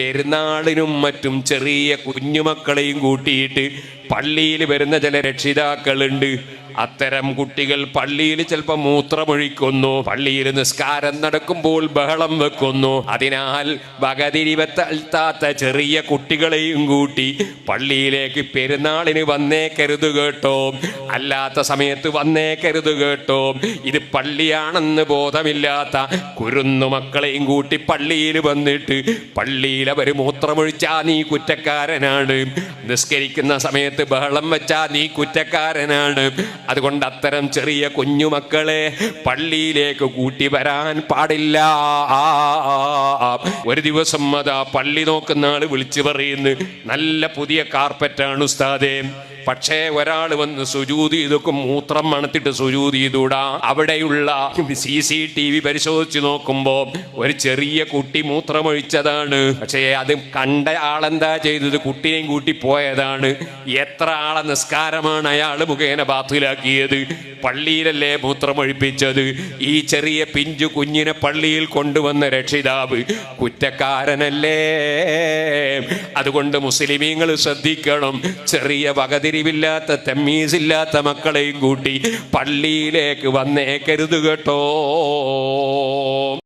പെരുന്നാളിനും മറ്റും ചെറിയ കുഞ്ഞുമക്കളെയും കൂട്ടിയിട്ട് പള്ളിയിൽ വരുന്ന ചില രക്ഷിതാക്കളുണ്ട്. അത്തരം കുട്ടികൾ പള്ളിയിൽ ചിലപ്പോൾ മൂത്രമൊഴിക്കുന്നു പള്ളിയിൽ നിസ്കാരം നടക്കുമ്പോൾ ബഹളം വെക്കുന്നു. അതിനാൽ വകതിരിവത്താത്ത ചെറിയ കുട്ടികളെയും കൂട്ടി പള്ളിയിലേക്ക് പെരുന്നാളിന് വന്നേക്കരുത് കേട്ടോ. അല്ലാത്ത സമയത്ത് വന്നേക്കരുത് കേട്ടോ. ഇത് പള്ളിയാണെന്ന് ബോധമില്ലാത്ത കുരുന്നു മക്കളെയും കൂട്ടി പള്ളിയിൽ വന്നിട്ട് പള്ളിയിൽ അവർ മൂത്രമൊഴിച്ചാ നീ കുറ്റക്കാരനാണ്. നിസ്കരിക്കുന്ന സമയത്ത് ബഹളം വെച്ചാ നീ കുറ്റക്കാരനാണ്. അതുകൊണ്ട് അത്തരം ചെറിയ കുഞ്ഞുമക്കളെ പള്ളിയിലേക്ക് കൂട്ടി വരാൻ പാടില്ല. ഒരു ദിവസം ആ പള്ളി നോക്കുന്ന ആൾ വിളിച്ചു പറയുന്നു നല്ല പുതിയ കാർപ്പറ്റാണ് ഉസ്താദേ. പക്ഷേ ഒരാൾ വന്ന് സുജൂതി ഇതൊക്കെ മൂത്രം മണത്തിട്ട് സുജൂതി ചെയ്തൂടാ അവിടെയുള്ള സി സി ടി വി പരിശോധിച്ച് നോക്കുമ്പോ ഒരു ചെറിയ കുട്ടി മൂത്രമൊഴിച്ചതാണ്. പക്ഷേ അത് കണ്ട ആളെന്താ ചെയ്തത്? കുട്ടിയെയും കൂട്ടി പോയതാണ്. എത്ര ആളെ നിസ്കാരമാണ് അയാൾ മുഖേന ബാത്തിലാക്കിയത്? പള്ളിയിലല്ലേ മൂത്രമൊഴിപ്പിച്ചത്? ഈ ചെറിയ പിഞ്ചു കുഞ്ഞിനെ പള്ളിയിൽ കൊണ്ടുവന്ന രക്ഷിതാവ് കുറ്റക്കാരനല്ലേ? അതുകൊണ്ട് മുസ്ലിമീങ്ങൾ ശ്രദ്ധിക്കണം. ചെറിയ വകതിരിവില്ലാത്ത തെമ്മീസില്ലാത്ത മക്കളെയും കൂട്ടി പള്ളിയിലേക്ക് വന്നേക്കരുത് കേട്ടോ.